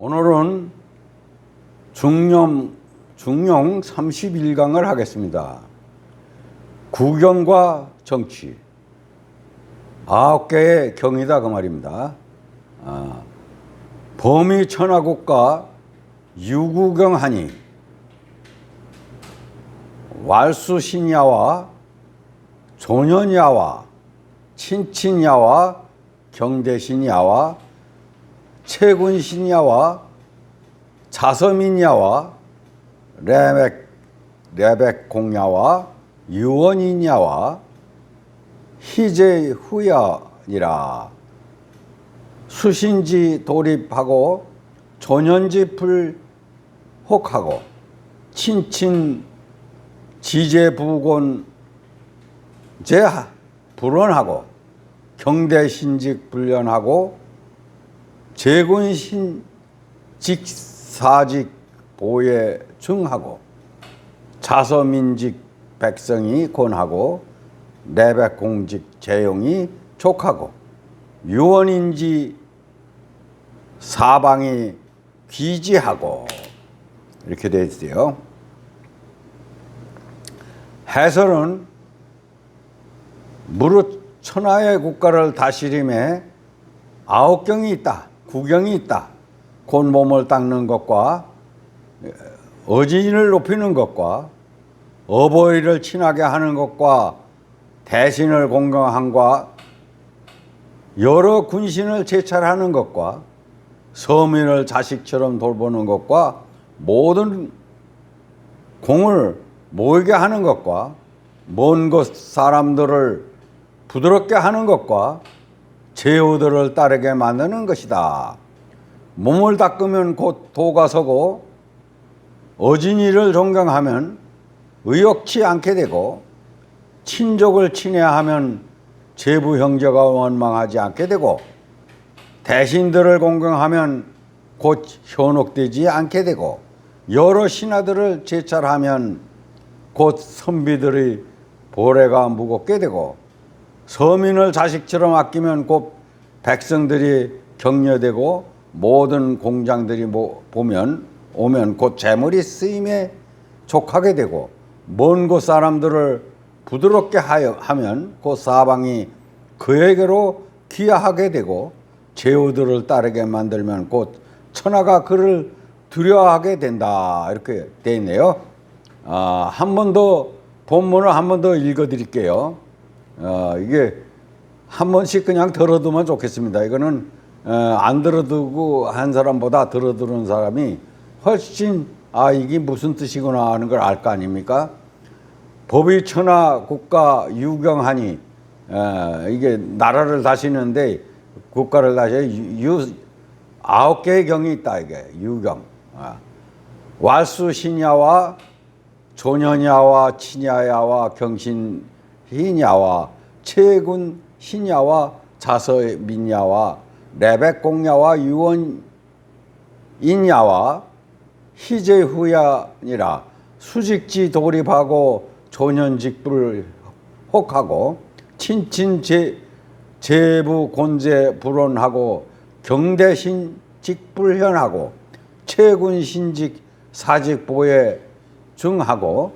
오늘은 중령, 중용 31강을 하겠습니다. 구경과 정치. 아홉 개의 경이다 그 말입니다. 아, 범위 천하국가 유구경하니 왈수신야와 조년야와 친친야와 경대신야와 채군신야와 자서민야와 레벡 레벡 공야와 유원인야와 희제 후야니라. 수신지 돌입하고 조년지 불혹하고 친친 지제부곤 제 불원하고 경대신직 불련하고 재군신 직 사직 보에 증하고 자서민직 백성이 권하고 내백공직 재용이 족하고 유언인지 사방이 귀지하고 이렇게 되어 있어요. 해설은 무릇 천하의 국가를 다스림에 아홉 경이 있다, 구경이 있다. 곧 몸을 닦는 것과 어진을 높이는 것과 어버이를 친하게 하는 것과 대신을 공경함과 여러 군신을 제찰하는 것과 서민을 자식처럼 돌보는 것과 모든 공을 모이게 하는 것과 먼 곳 사람들을 부드럽게 하는 것과 제후들을 따르게 만드는 것이다. 몸을 닦으면 곧 도가 서고 어진이를 존경하면 의욕치 않게 되고 친족을 친애하면 제부 형제가 원망하지 않게 되고 대신들을 공경하면 곧 현혹되지 않게 되고 여러 신하들을 제찰하면 곧 선비들의 보례가 무겁게 되고 서민을 자식처럼 아끼면 곧 백성들이 격려되고 모든 공장들이 모- 보면 오면 곧 재물이 쓰임에 족하게 되고 먼 곳 사람들을 부드럽게 하여 하면 곧 사방이 그에게로 귀하게 되고 제후들을 따르게 만들면 곧 천하가 그를 두려워하게 된다 이렇게 돼 있네요. 아, 한 번 더 본문을 한 번 더 읽어드릴게요. 어, 이게 한 번씩 그냥 들어두면 좋겠습니다. 이거는 어, 안 들어두고 한 사람보다 들어두는 사람이 훨씬 아 이게 무슨 뜻이구나 하는 걸 알 거 아닙니까? 법이 천하 국가 유경하니 어, 이게 나라를 다시는데 국가를 다시 유, 유 아홉 개의 경이 있다 이게 유경 아. 왈수 신야와 조년야와 친야야와 경신희냐와 채군 신야와 자서민야와 레백공야와 유원인야와 희제후야니라 수직지 돌입하고 조년직불 혹하고 친친 제, 제부 곤제 불원하고 경대신 직불현하고 최군 신직 사직 보에 증하고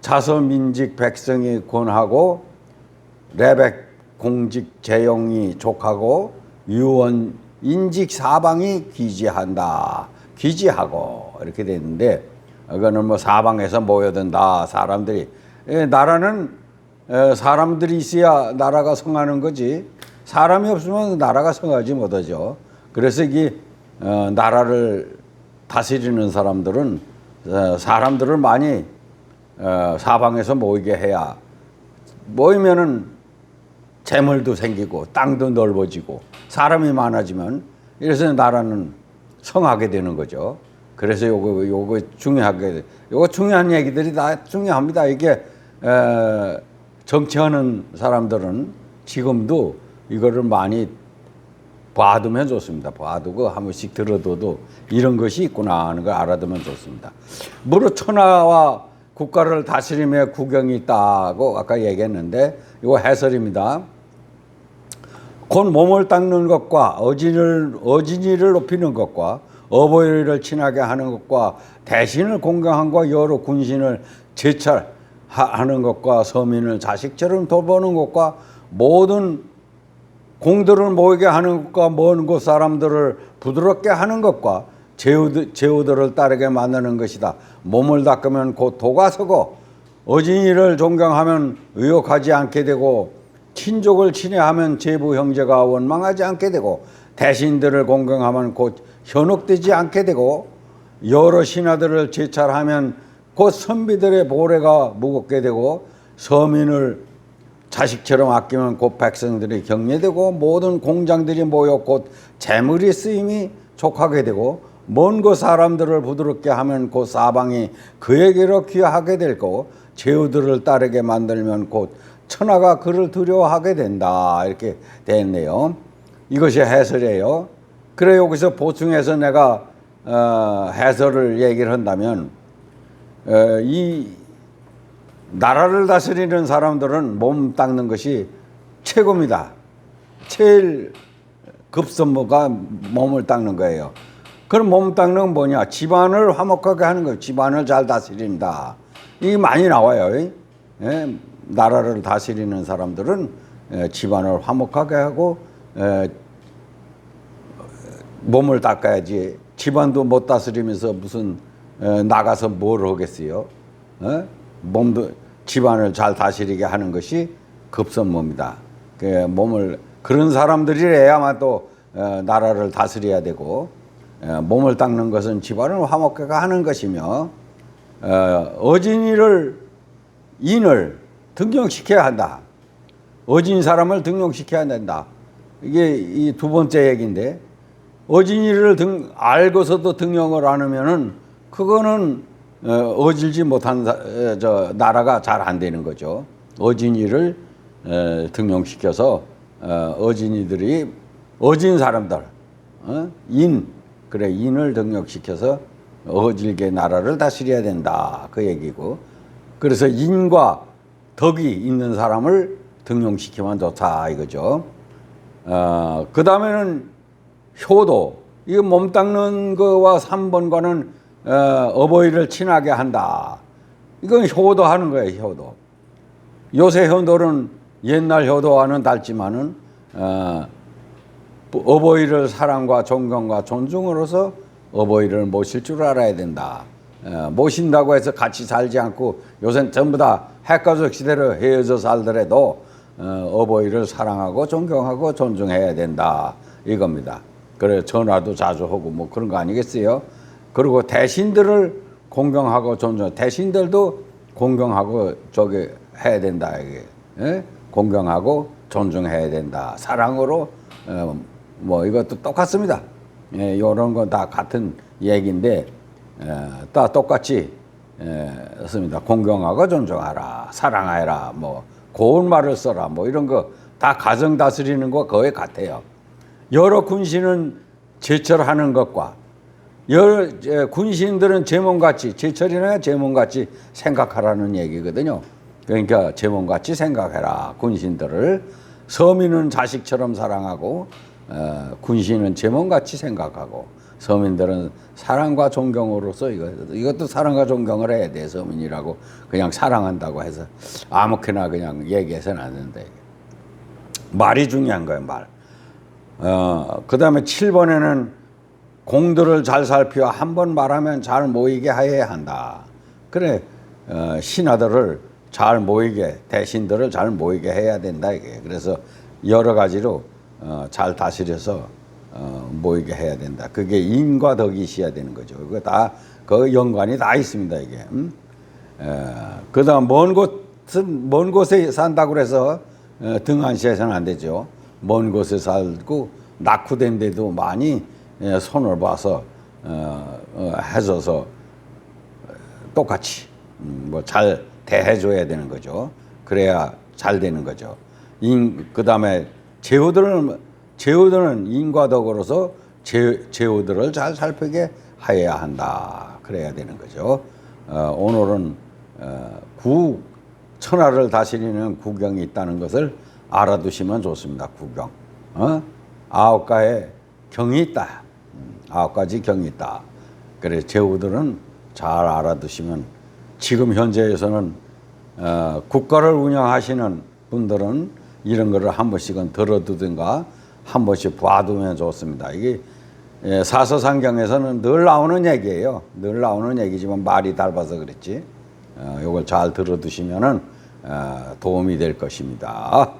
자서민직 백성이 권하고 레벡 공직 재용이 족하고 유원 인직 사방이 귀지한다. 귀지하고 이렇게 돼 있는데 이거는 뭐 사방에서 모여든다 사람들이. 예, 나라는 에, 사람들이 있어야 나라가 성하는 거지. 사람이 없으면 나라가 성하지 못하죠. 그래서 이게 어, 나라를 다스리는 사람들은 어, 사람들을 많이 어, 사방에서 모이게 해야 모이면은 재물도 생기고 땅도 넓어지고 사람이 많아지면 이래서 나라는 성하게 되는 거죠. 그래서 요거 요거 중요하게 요거 중요한 얘기들이 다 중요합니다. 이게 에, 정치하는 사람들은 지금도 이거를 많이 봐두면 좋습니다. 봐두고 한 번씩 들어둬도 이런 것이 있구나 하는 걸 알아두면 좋습니다. 무릇 천하와 국가를 다스림에 구경이 있다고 아까 얘기했는데 이거 해설입니다. 곧 몸을 닦는 것과 어진을 어진이를 높이는 것과 어버이를 친하게 하는 것과 대신을 공경함과 여러 군신을 제찰하는 것과 서민을 자식처럼 돌보는 것과 모든 공들을 모이게 하는 것과 먼 곳 사람들을 부드럽게 하는 것과 제후들, 제후들을 따르게 만드는 것이다. 몸을 닦으면 곧 도가 서고 어진이를 존경하면 의욕하지 않게 되고 친족을 친애하면 제부 형제가 원망하지 않게 되고 대신들을 공경하면 곧 현혹되지 않게 되고 여러 신하들을 제찰하면 곧 선비들의 보례가 무겁게 되고 서민을 자식처럼 아끼면 곧 백성들이 격려되고 모든 공장들이 모여 곧 재물이 쓰임이 족하게 되고 먼 곳 사람들을 부드럽게 하면 곧 사방이 그에게로 귀하게 될 거고 제후들을 따르게 만들면 곧 천하가 그를 두려워하게 된다 이렇게 됐네요. 이것이 해설이에요. 그래 여기서 보충해서 내가 어, 해설을 얘기를 한다면 어, 이 나라를 다스리는 사람들은 몸 닦는 것이 최고입니다. 제일 급선무가 몸을 닦는 거예요. 그럼 몸 닦는 건 뭐냐? 집안을 화목하게 하는 거예요. 집안을 잘 다스린다. 이게 많이 나와요. 예? 나라를 다스리는 사람들은 예, 집안을 화목하게 하고 예, 몸을 닦아야지 집안도 못 다스리면서 무슨 에, 나가서 뭘 하겠어요? 어? 몸도 집안을 잘 다스리게 하는 것이 급선무입니다. 그 몸을 그런 사람들이래야만 또 어, 나라를 다스려야 되고 어, 몸을 닦는 것은 집안을 화목하게 하는 것이며 어, 어진이를 인을 등용시켜야 한다. 어진 사람을 등용시켜야 된다. 이게 이 두 번째 얘기인데 어진이를 등 알고서도 등용을 안 하면은 그거는 어, 어질지 못한 사- 에, 저 나라가 잘 안 되는 거죠. 어진이를 에, 등용시켜서 어, 어진이들이 어진 사람들 어? 인 그래 인을 등용시켜서 어질게 나라를 다스려야 된다 그 얘기고 그래서 인과 덕이 있는 사람을 등용시키면 좋다 이거죠. 어, 그 다음에는 효도. 이거 몸 닦는 거와 3번과는 어, 어버이를 친하게 한다. 이건 효도하는 거예요, 효도. 요새 효도는 옛날 효도와는 다르지만은 어, 어버이를 사랑과 존경과 존중으로서 어버이를 모실 줄 알아야 된다. 어, 모신다고 해서 같이 살지 않고 요새는 전부 다 핵가족 시대로 헤어져 살더라도 어, 어버이를 사랑하고 존경하고 존중해야 된다. 이겁니다. 그래 전화도 자주 하고 뭐 그런 거 아니겠어요? 그리고 대신들을 공경하고 존중. 대신들도 공경하고 저기 해야 된다 이게. 예? 공경하고 존중해야 된다. 사랑으로 어, 뭐 이것도 똑같습니다. 예, 이런 건 다 같은 얘기인데 에, 다 똑같이 에, 씁니다. 공경하고 존중하라, 사랑하라, 뭐 고운 말을 써라, 뭐 이런 거 다 가정 다스리는 거 거의 같아요. 여러 군신은 제철하는 것과 여러 에, 군신들은 제몸같이 제철이나 제몸같이 생각하라는 얘기거든요. 그러니까 제몸같이 생각해라 군신들을 서민은 자식처럼 사랑하고 어, 군신은 제몸같이 생각하고 서민들은 사랑과 존경으로서 이거 이것도 사랑과 존경을 해야 돼 서민이라고 그냥 사랑한다고 해서 아무렇게나 그냥 얘기해서는 안 된다. 말이 중요한 거예요 말. 어, 그 다음에 7번에는 공들을 잘 살피어 한 번 말하면 잘 모이게 해야 한다. 그래, 어, 신하들을 잘 모이게, 대신들을 잘 모이게 해야 된다. 이게. 그래서 여러 가지로 어, 잘 다스려서 어, 모이게 해야 된다. 그게 인과 덕이 있어야 되는 거죠. 그거 다, 그 연관이 다 있습니다. 이게. 음? 그 다음, 먼 곳은, 먼 곳에 산다고 그래서 어, 등한시해서는 안 되죠. 먼 곳에 살고 낙후된 데도 많이 예, 손을 봐서 어, 어, 해줘서 똑같이 음, 뭐잘 대해줘야 되는 거죠. 그래야 잘 되는 거죠. 인, 그 다음에 제후들은, 제후들은 인과 덕으로서 제, 제후들을 잘 살피게 하여야 한다. 그래야 되는 거죠. 어, 오늘은 어, 구, 천하를 다스리는 구경이 있다는 것을 알아두시면 좋습니다. 구경. 어? 아홉 가에 경이 있다. 음, 아홉 가지 경이 있다. 그래 제후들은 잘 알아두시면 지금 현재에서는 어, 국가를 운영하시는 분들은 이런 거를 한 번씩은 들어두든가 한 번씩 봐두면 좋습니다. 이게 예, 사서상경에서는 늘 나오는 얘기예요. 늘 나오는 얘기지만 말이 닮아서 그랬지. 어, 이걸 잘 들어두시면은 어, 도움이 될 것입니다.